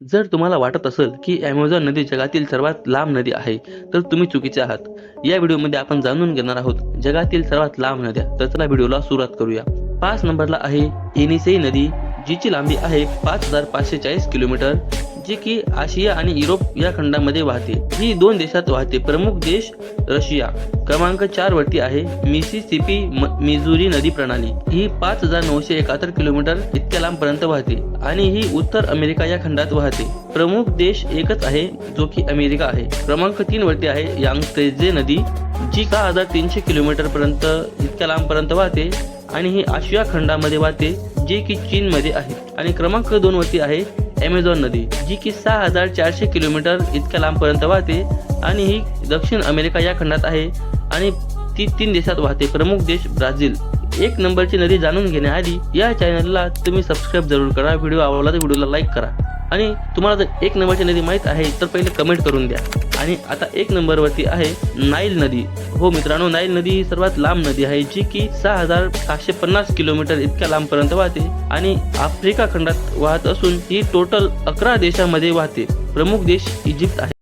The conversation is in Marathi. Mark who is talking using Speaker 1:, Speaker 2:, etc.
Speaker 1: जर तुम्हाला वाटत असेल की ॲमेझॉन नदी जगातील सर्वात लांब नदी आहे तर तुम्ही चुकीचे आहात. या व्हिडिओमध्ये आपण जाणून घेणार आहोत जगातील सर्वात लांब नद्या. तर चला व्हिडिओला सुरुवात करूया. पाच नंबरला आहे एनिसेई नदी जिची लांबी आहे पाच हजार पाचशे चाळीस किलोमीटर. जी की आशिया आणि युरोप या खंडामध्ये वाहते. ही दोन देशात वाहते. प्रमुख देश रशिया. क्रमांक चार वरती आहे मिसिसिपी म- मिझुरी नदी प्रणाली. ही पाच हजार नऊशे एकाहत्तर किलोमीटर इतक्या लांबपर्यंत वाहते आणि ही उत्तर अमेरिका या खंडात वाहते. प्रमुख देश एकच आहे जो की अमेरिका आहे. क्रमांक तीन वरती आहे यांगतेजे नदी जी सहा हजार तीनशे किलोमीटर पर्यंत इतक्या लांबपर्यंत वाहते आणि ही आशिया खंडामध्ये वाहते जे की चीनमध्ये आहे. आणि क्रमांक दोन वरती आहे ॲमेझॉन नदी जी की सहा हजार चारशे किलोमीटर इतक्या लांबपर्यंत वाहते आणि ही दक्षिण अमेरिका या खंडात आहे आणि ती तीन देशात वाहते. प्रमुख देश ब्राझील. एक नंबरची नदी जाणून घेण्याआधी या चॅनलला तुम्ही सबस्क्राईब जरूर करा. व्हिडिओ आवडला तर व्हिडिओला लाईक करा. आणि तुम्हाला जर एक नंबरची नदी माहीत आहे तर पहिले कमेंट करून द्या. आणि आता एक नंबरवरती आहे नाईल नदी. हो मित्रांनो नाईल नदी ही सर्वात लांब नदी आहे जी की सहा हजार सहाशे पन्नास किलोमीटर इतक्या लांबपर्यंत वाहते आणि आफ्रिका खंडात वाहत असून ही टोटल अकरा देशामध्ये वाहते. प्रमुख देश इजिप्त आहे.